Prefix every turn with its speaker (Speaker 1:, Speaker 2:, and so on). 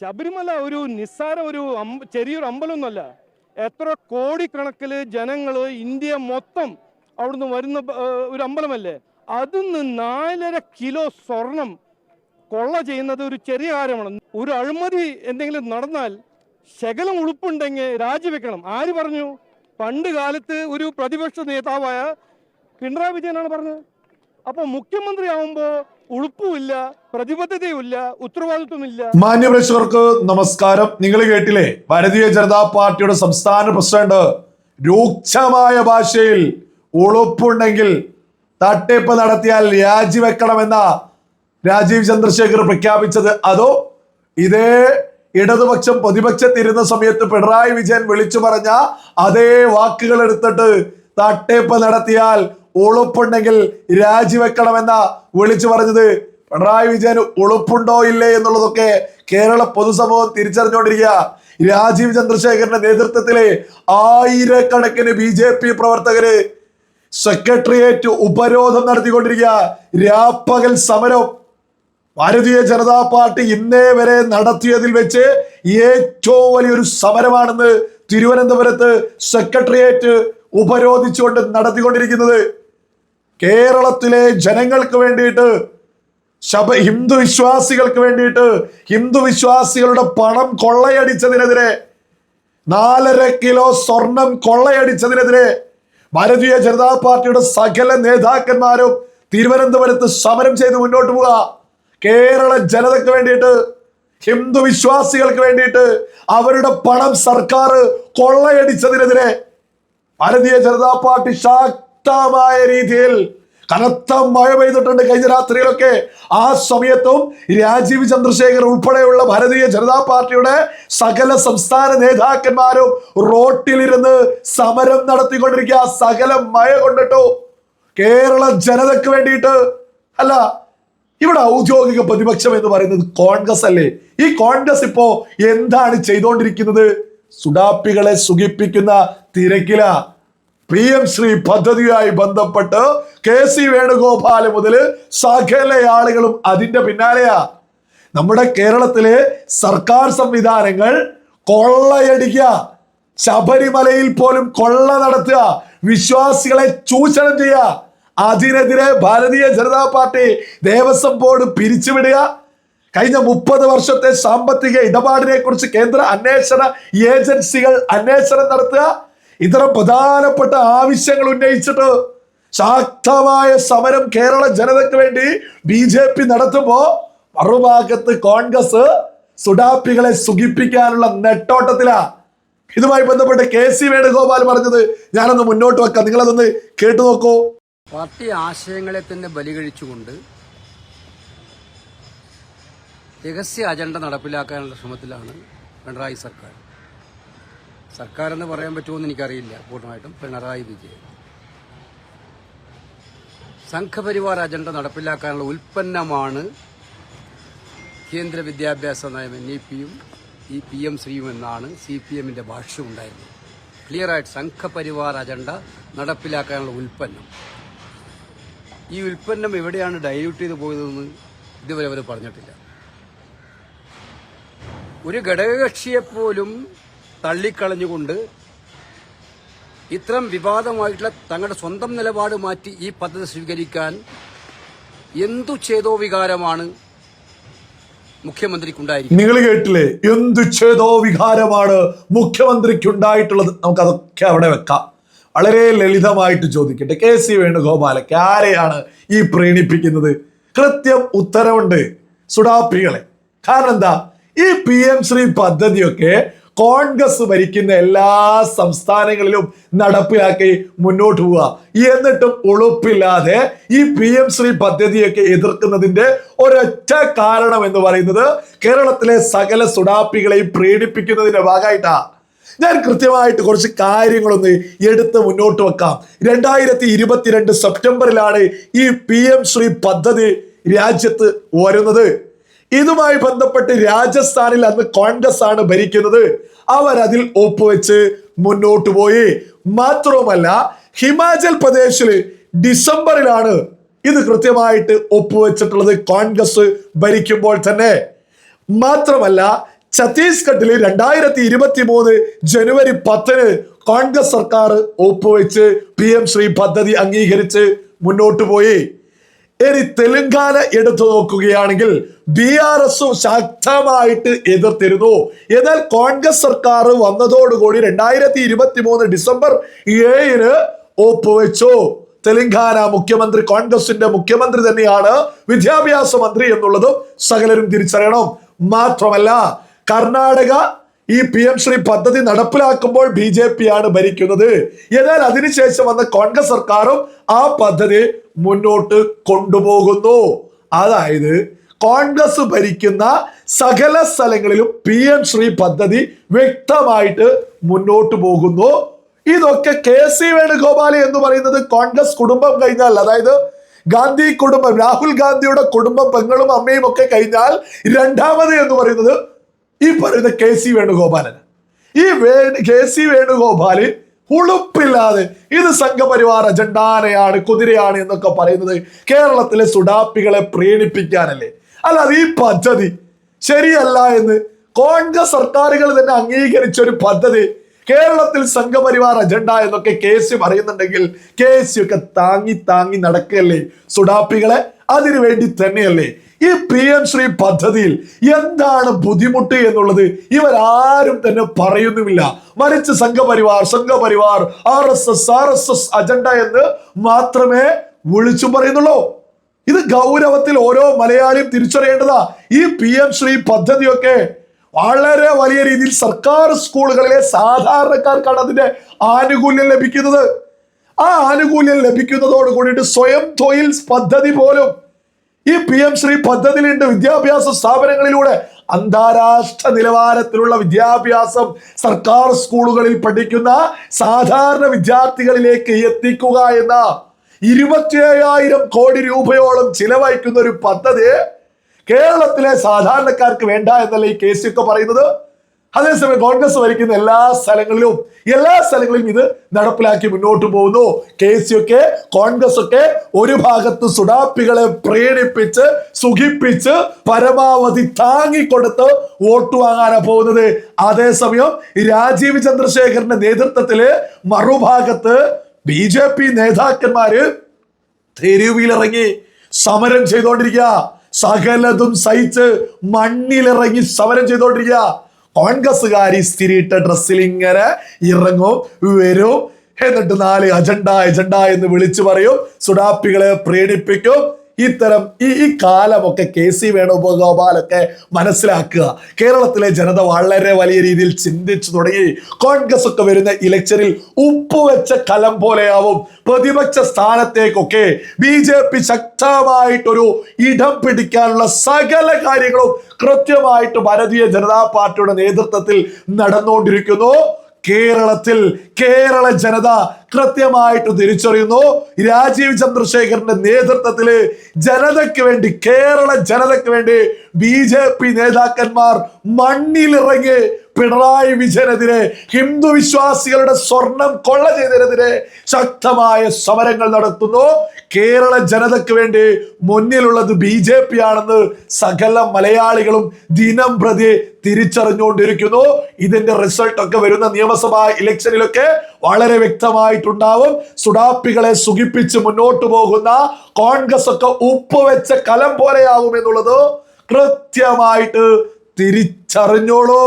Speaker 1: ശബരിമല ഒരു നിസ്സാര ഒരു ചെറിയൊരു അമ്പലമൊന്നുമല്ല. എത്ര കോടിക്കണക്കിൽ ജനങ്ങൾ ഇന്ത്യ മൊത്തം അവിടുന്ന് വരുന്ന ഒരു അമ്പലമല്ലേ? അതിൽ നിന്ന് നാലര കിലോ സ്വർണം കൊള്ള ചെയ്യുന്നത് ഒരു ചെറിയ കാര്യമാണ്. ഒരു അഴിമതി എന്തെങ്കിലും നടന്നാൽ ശകലം ഉളുപ്പുണ്ടെങ്കിൽ രാജിവെക്കണം. ആര് പറഞ്ഞു? പണ്ട് കാലത്ത് ഒരു പ്രതിപക്ഷ നേതാവായ പിണറായി വിജയനാണ് പറഞ്ഞത്. അപ്പോൾ മുഖ്യമന്ത്രി ആവുമ്പോൾ ഉളുപ്പുമില്ല പ്രതിബദ്ധതയുമില്ല ഉത്തരവാദിത്വമില്ല.
Speaker 2: മാന്യപ്രേക്ഷകർക്ക് നമസ്കാരം. നിങ്ങൾ കേട്ടില്ലേ? ഭാരതീയ ജനതാ പാർട്ടിയുടെ സംസ്ഥാന പ്രസിഡന്റ് രൂക്ഷമായ ഭാഷയിൽ ഉളുപ്പുണ്ടെങ്കിൽ തട്ടിപ്പ് നടത്തിയാൽ രാജിവെക്കണമെന്ന രാജീവ് ചന്ദ്രശേഖർ പ്രഖ്യാപിച്ചത് അതോ ഇതേ ഇടതുപക്ഷം പ്രതിപക്ഷത്തിരുന്ന സമയത്ത് പിണറായി വിജയൻ വിളിച്ചു പറഞ്ഞ അതേ വാക്കുകൾ എടുത്തിട്ട് തട്ടിപ്പ് നടത്തിയാൽ ഉളുപ്പുണ്ടെങ്കിൽ രാജിവെക്കണമെന്ന വിളിച്ചു പറഞ്ഞത്. പിണറായി വിജയൻ ഉളുപ്പുണ്ടോ ഇല്ലേ എന്നുള്ളതൊക്കെ കേരള പൊതുസമൂഹം തിരിച്ചറിഞ്ഞുകൊണ്ടിരിക്കുക. രാജീവ് ചന്ദ്രശേഖരന്റെ നേതൃത്വത്തിലെ ആയിരക്കണക്കിന് ബി ജെ പി പ്രവർത്തകര് സെക്രട്ടേറിയറ്റ് ഉപരോധം നടത്തിക്കൊണ്ടിരിക്കുക. രാപ്പകൽ സമരം ഭാരതീയ ജനതാ പാർട്ടി ഇന്നേ വരെ നടത്തിയതിൽ വെച്ച് ഏറ്റവും വലിയൊരു സമരമാണെന്ന് തിരുവനന്തപുരത്ത് സെക്രട്ടേറിയറ്റ് ഉപരോധിച്ചുകൊണ്ട് നടത്തിക്കൊണ്ടിരിക്കുന്നത്. കേരളത്തിലെ ജനങ്ങൾക്ക് വേണ്ടിയിട്ട് ശബ ഹിന്ദു വിശ്വാസികൾക്ക് വേണ്ടിയിട്ട് ഹിന്ദു വിശ്വാസികളുടെ പണം കൊള്ളയടിച്ചതിനെതിരെ നാലര കിലോ സ്വർണം കൊള്ളയടിച്ചതിനെതിരെ ഭാരതീയ ജനതാ പാർട്ടിയുടെ സകല നേതാക്കന്മാരും തിരുവനന്തപുരത്ത് സമരം ചെയ്ത് മുന്നോട്ട് പോവുക. കേരള ജനതയ്ക്ക് വേണ്ടിയിട്ട് ഹിന്ദു വിശ്വാസികൾക്ക് വേണ്ടിയിട്ട് അവരുടെ പണം സർക്കാർ കൊള്ളയടിച്ചതിനെതിരെ ഭാരതീയ ജനതാ പാർട്ടി ശക്തമായ രീതിയിൽ കനത്ത മഴ പെയ്തിട്ടുണ്ട് കഴിഞ്ഞ രാത്രിയിലൊക്കെ. ആ സമയത്തും രാജീവ് ചന്ദ്രശേഖർ ഉൾപ്പെടെയുള്ള ഭാരതീയ ജനതാ പാർട്ടിയുടെ സകല സംസ്ഥാന നേതാക്കന്മാരും റോട്ടിലിരുന്ന് സമരം നടത്തിക്കൊണ്ടിരിക്കുക. സകല മഴ കൊണ്ടിട്ടു കേരള ജനതയ്ക്ക് വേണ്ടിയിട്ട്. അല്ല ഇവിടെ ഔദ്യോഗിക പ്രതിപക്ഷം എന്ന് പറയുന്നത് കോൺഗ്രസ് അല്ലേ? ഈ കോൺഗ്രസ് ഇപ്പോ എന്താണ് ചെയ്തുകൊണ്ടിരിക്കുന്നത് സുഡാപ്പികളെ സുഖിപ്പിക്കുന്ന തിരക്കില. പി എം ശ്രീ പദ്ധതിയുമായി ബന്ധപ്പെട്ട് കെ സി വേണുഗോപാൽ മുതൽ സകല ആളുകളും അതിന്റെ പിന്നാലെയാ. നമ്മുടെ കേരളത്തിലെ സർക്കാർ സംവിധാനങ്ങൾ കൊള്ളയടിക്കുക. ശബരിമലയിൽ പോലും കൊള്ള നടത്തുക. വിശ്വാസികളെ ചൂഷണം ചെയ്യുക. അതിനെതിരെ ഭാരതീയ ജനതാ പാർട്ടി ദേവസ്വം ബോർഡ് പിരിച്ചുവിടുക. കഴിഞ്ഞ മുപ്പത് വർഷത്തെ സാമ്പത്തിക ഇടപാടിനെ കുറിച്ച് കേന്ദ്ര അന്വേഷണ ഏജൻസികൾ അന്വേഷണം നടത്തുക. ഇത്തരം പ്രധാനപ്പെട്ട ആവശ്യങ്ങൾ ഉന്നയിച്ചിട്ട് ശക്തമായ സമരം കേരള ജനതയ്ക്ക് വേണ്ടി ബി ജെ പി നടത്തുമ്പോ മറുഭാഗത്ത് കോൺഗ്രസ് സുഡാപ്പികളെ സുഖിപ്പിക്കാനുള്ള നെട്ടോട്ടത്തിലാ. ഇതുമായി ബന്ധപ്പെട്ട് കെ സി വേണുഗോപാൽ പറഞ്ഞത് ഞാനൊന്ന് മുന്നോട്ട് വെക്കാം. നിങ്ങളതൊന്ന് കേട്ടു നോക്കൂ.
Speaker 3: പാർട്ടി ആശയങ്ങളെ തന്നെ ബലികഴിച്ചുകൊണ്ട് രഹസ്യ അജണ്ട നടപ്പിലാക്കാനുള്ള ശ്രമത്തിലാണ് പിണറായി സർക്കാർ. സർക്കാർ എന്ന് പറയാൻ പറ്റുമോയെന്ന് എനിക്കറിയില്ല. പൂർണമായിട്ടും പിണറായി വിജയൻ. സംഘപരിവാർ അജണ്ട നടപ്പിലാക്കാനുള്ള ഉൽപ്പന്നമാണ് കേന്ദ്ര വിദ്യാഭ്യാസ നയം എൻ ഇ പിയും ഈ പി എം ശ്രീയും എന്നാണ് സി പി എമ്മിന്റെ ഭാഷ്യം ഉണ്ടായിരുന്നത്. ക്ലിയറായിട്ട് സംഘപരിവാർ അജണ്ട നടപ്പിലാക്കാനുള്ള ഉൽപ്പന്നം. ഈ ഉൽപ്പന്നം എവിടെയാണ് ഡൈല്യൂട്ട് ചെയ്ത് പോയതെന്ന് ഇതുവരെ അവർ പറഞ്ഞിട്ടില്ല. ഒരു ഘടകകക്ഷിയെപ്പോലും തള്ളിക്കളഞ്ഞുകൊണ്ട് ഇത്തരം വിവാദമായിട്ടുള്ള തങ്ങളുടെ സ്വന്തം നിലപാട് മാറ്റി ഈ പദ്ധതി സ്വീകരിക്കാൻ എന്തു ചേതോ വികാരമാണ് മുഖ്യമന്ത്രിക്കുണ്ടായി
Speaker 2: നിങ്ങൾ കേട്ടില്ലേ? എന്തു ചെയ്തോ വികാരമാണ് മുഖ്യമന്ത്രിക്കുണ്ടായിട്ടുള്ളത്? നമുക്ക് അതൊക്കെ അവിടെ വെക്കാം. വളരെ ലളിതമായിട്ട് ചോദിക്കട്ടെ. കെ സി വേണുഗോപാലയ്ക്ക് ആരെയാണ് ഈ പ്രീണിപ്പിക്കുന്നത്? കൃത്യം ഉത്തരവുണ്ട് സുഡാപ്പികളെ. കാരണം എന്താ? ഈ പി എം ശ്രീ പദ്ധതിയൊക്കെ കോൺഗ്രസ് ഭരിക്കുന്ന എല്ലാ സംസ്ഥാനങ്ങളിലും നടപ്പിലാക്കി മുന്നോട്ട് പോവുക. എന്നിട്ടും ഉളുപ്പില്ലാതെ ഈ പി എം ശ്രീ പദ്ധതിയൊക്കെ എതിർക്കുന്നതിന്റെ ഒരൊറ്റ കാരണം എന്ന് പറയുന്നത് കേരളത്തിലെ സകല സുഡാപ്പികളെയും പ്രീണിപ്പിക്കുന്നതിന്റെ ഭാഗമായിട്ടാ. ഞാൻ കൃത്യമായിട്ട് കുറച്ച് കാര്യങ്ങളൊന്ന് എടുത്ത് മുന്നോട്ട് വെക്കാം. രണ്ടായിരത്തി ഇരുപത്തിരണ്ട് സെപ്റ്റംബറിലാണ് ഈ പി എം ശ്രീ പദ്ധതി രാജ്യത്ത് വരുന്നത്. ഇതുമായി ബന്ധപ്പെട്ട് രാജസ്ഥാനിൽ അന്ന് കോൺഗ്രസ് ആണ് ഭരിക്കുന്നത്. അവർ അതിൽ ഒപ്പുവെച്ച് മുന്നോട്ട് പോയി. മാത്രവുമല്ല ഹിമാചൽ പ്രദേശിൽ ഡിസംബറിലാണ് ഇത് കൃത്യമായിട്ട് ഒപ്പുവെച്ചിട്ടുള്ളത് കോൺഗ്രസ് ഭരിക്കുമ്പോൾ തന്നെ. മാത്രമല്ല ഛത്തീസ്ഗഡിൽ രണ്ടായിരത്തി ഇരുപത്തി മൂന്ന് ജനുവരി പത്തിന് കോൺഗ്രസ് സർക്കാർ ഒപ്പുവെച്ച് പി എം ശ്രീ പദ്ധതി അംഗീകരിച്ച് മുന്നോട്ട് പോയി. ഇനി തെലുങ്കാന എടുത്തു നോക്കുകയാണെങ്കിൽ ബി ആർ എസും ശക്തമായിട്ട് എതിർത്തിരുന്നു. എന്നാൽ കോൺഗ്രസ് സർക്കാർ വന്നതോടുകൂടി രണ്ടായിരത്തി ഇരുപത്തി മൂന്ന് ഡിസംബർ ഏഴിന് ഒപ്പുവെച്ചു. തെലങ്കാന മുഖ്യമന്ത്രി കോൺഗ്രസിന്റെ മുഖ്യമന്ത്രി തന്നെയാണ് വിദ്യാഭ്യാസ മന്ത്രി എന്നുള്ളതും സകലരും തിരിച്ചറിയണം. മാത്രമല്ല കർണാടക ഈ പി എം ശ്രീ പദ്ധതി നടപ്പിലാക്കുമ്പോൾ ബി ജെ പി ആണ് ഭരിക്കുന്നത്. എന്നാൽ അതിനുശേഷം വന്ന കോൺഗ്രസ് സർക്കാരും ആ പദ്ധതി മുന്നോട്ട് കൊണ്ടുപോകുന്നു. അതായത് കോൺഗ്രസ് ഭരിക്കുന്ന സകല സ്ഥലങ്ങളിലും പി എം ശ്രീ പദ്ധതി വ്യക്തമായിട്ട് മുന്നോട്ട് പോകുന്നു. ഇതൊക്കെ കെ സി വേണുഗോപാൽ എന്ന് പറയുന്നത് കോൺഗ്രസ് കുടുംബം കഴിഞ്ഞാൽ അതായത് ഗാന്ധി കുടുംബം രാഹുൽ ഗാന്ധിയുടെ കുടുംബം പെങ്ങളും അമ്മയും ഒക്കെ കഴിഞ്ഞാൽ രണ്ടാമത് എന്ന് പറയുന്നത് ഈ പറയുന്ന കെ സി വേണുഗോപാലൻ ഈ കെ സി വേണുഗോപാൽ ഉളുപ്പില്ലാതെ ഇത് സംഘപരിവാർ അജണ്ടാനയാണ് കുതിരയാണ് എന്നൊക്കെ പറയുന്നത് കേരളത്തിലെ സുഡാപ്പികളെ പ്രീണിപ്പിക്കാനല്ലേ. അല്ലാതെ ഈ പദ്ധതി ശരിയല്ല എന്ന് കോൺഗ്രസ് സർക്കാരുകൾ തന്നെ അംഗീകരിച്ച ഒരു പദ്ധതി കേരളത്തിൽ സംഘപരിവാർ അജണ്ട എന്നൊക്കെ കെ സി പറയുന്നുണ്ടെങ്കിൽ കെ സി ഒക്കെ താങ്ങി താങ്ങി നടക്കല്ലേ സുഡാപ്പികളെ? അതിനു വേണ്ടി തന്നെയല്ലേ ഈ പി എം ശ്രീ പദ്ധതിയിൽ എന്താണ് ബുദ്ധിമുട്ട് എന്നുള്ളത് ഇവരാരും തന്നെ പറയുന്നുമില്ല. മറിച്ച് Sangh Parivar Sangh Parivar R S S R S S agenda എന്ന് മാത്രമേ വിളിച്ചു പറയുന്നുള്ളൂ. ഇത് ഗൗരവത്തിൽ ഓരോ മലയാളിയും തിരിച്ചറിയേണ്ടതാ. ഈ പി എം ശ്രീ പദ്ധതിയൊക്കെ വളരെ വലിയ രീതിയിൽ സർക്കാർ സ്കൂളുകളിലെ സാധാരണക്കാർക്കാണ് അതിന്റെ ആനുകൂല്യം ലഭിക്കുന്നത്. ആ ആനുകൂല്യം ലഭിക്കുന്നതോട് കൂടിയിട്ട് സ്വയം തൊഴിൽ പദ്ധതി പോലും ഈ പി എം ശ്രീ പദ്ധതിയിലുണ്ട്. വിദ്യാഭ്യാസ സ്ഥാപനങ്ങളിലൂടെ അന്താരാഷ്ട്ര നിലവാരത്തിലുള്ള വിദ്യാഭ്യാസം സർക്കാർ സ്കൂളുകളിൽ പഠിക്കുന്ന സാധാരണ വിദ്യാർത്ഥികളിലേക്ക് എത്തിക്കുക എന്ന ഇരുപത്തിയേഴായിരം കോടി രൂപയോളം ചിലവഴിക്കുന്ന ഒരു പദ്ധതി കേരളത്തിലെ സാധാരണക്കാർക്ക് വേണ്ട എന്നല്ല ഈ കേസ് ഒക്കെ പറയുന്നത്. അതേസമയം കോൺഗ്രസ് ഭരിക്കുന്ന എല്ലാ സ്ഥലങ്ങളിലും എല്ലാ സ്ഥലങ്ങളിലും ഇത് നടപ്പിലാക്കി മുന്നോട്ട് പോകുന്നു. കെ സി ഒക്കെ കോൺഗ്രസ് ഒക്കെ ഒരു ഭാഗത്ത് സുഡാപ്പികളെ പ്രീണിപ്പിച്ച് സുഖിപ്പിച്ച് പരമാവധി താങ്ങിക്കൊടുത്ത് വോട്ട് വാങ്ങാനാണ് പോകുന്നത്. അതേസമയം രാജീവ് ചന്ദ്രശേഖരന്റെ നേതൃത്വത്തിൽ മറുഭാഗത്ത് ബി ജെ പി നേതാക്കന്മാര് തെരുവിലിറങ്ങി സമരം ചെയ്തുകൊണ്ടിരിക്കുക സകലതും സഹിച്ച് മണ്ണിലിറങ്ങി സമരം ചെയ്തുകൊണ്ടിരിക്കുക കോൺഗ്രസ്സുകാരി സ്ഥിരിയിട്ട ഡ്രസ്സിൽ ഇങ്ങനെ ഇറങ്ങും വരും. എന്നിട്ട് നാല് അജണ്ട അജണ്ട എന്ന് വിളിച്ചു പറയും. സുഡാപ്പികളെ പ്രീണിപ്പിക്കും. ഇത്തരം ഈ ഈ കാലമൊക്കെ കെ സി വേണുഗോപാലൊക്കെ മനസ്സിലാക്കുക. കേരളത്തിലെ ജനത വളരെ വലിയ രീതിയിൽ ചിന്തിച്ചു തുടങ്ങി. കോൺഗ്രസ് ഒക്കെ വരുന്ന ഇലക്ഷനിൽ ഉപ്പുവെച്ച കലം പോലെയാവും. പ്രതിപക്ഷ സ്ഥാനത്തേക്കൊക്കെ ബി ജെ പി ശക്തമായിട്ടൊരു ഇടം പിടിക്കാനുള്ള സകല കാര്യങ്ങളും കൃത്യമായിട്ട് ഭാരതീയ ജനതാ പാർട്ടിയുടെ നേതൃത്വത്തിൽ നടന്നുകൊണ്ടിരിക്കുന്നു. കേരളത്തിൽ കേരള ജനത കൃത്യമായിട്ട് തിരിച്ചറിയുന്നു. രാജീവ് ചന്ദ്രശേഖരന്റെ നേതൃത്വത്തിൽ ജനതയ്ക്ക് വേണ്ടി കേരള ജനതയ്ക്ക് വേണ്ടി ബി ജെ പി നേതാക്കന്മാർ മണ്ണിലിറങ്ങി പിണറായി വിജയനെതിരെ ഹിന്ദു വിശ്വാസികളുടെ സ്വർണം കൊള്ള ചെയ്തതിനെതിരെ ശക്തമായ സമരങ്ങൾ നടത്തുന്നു. കേരള ജനതയ്ക്ക് വേണ്ടി മുന്നിലുള്ളത് ബി ജെ പി ആണെന്ന് സകല മലയാളികളും ദിനം പ്രതി തിരിച്ചറിഞ്ഞുകൊണ്ടിരിക്കുന്നു. ഇതിന്റെ റിസൾട്ട് ഒക്കെ വരുന്ന നിയമസഭാ ഇലക്ഷനിലൊക്കെ വളരെ വ്യക്തമായിട്ടുണ്ടാവും. സുഡാപ്പികളെ സുഖിപ്പിച്ച് മുന്നോട്ട് പോകുന്ന കോൺഗ്രസ് ഒക്കെ ഉപ്പ് വെച്ച കലം പോലെയാവും എന്നുള്ളത് കൃത്യമായിട്ട് തിരിച്ചറിഞ്ഞോളൂ.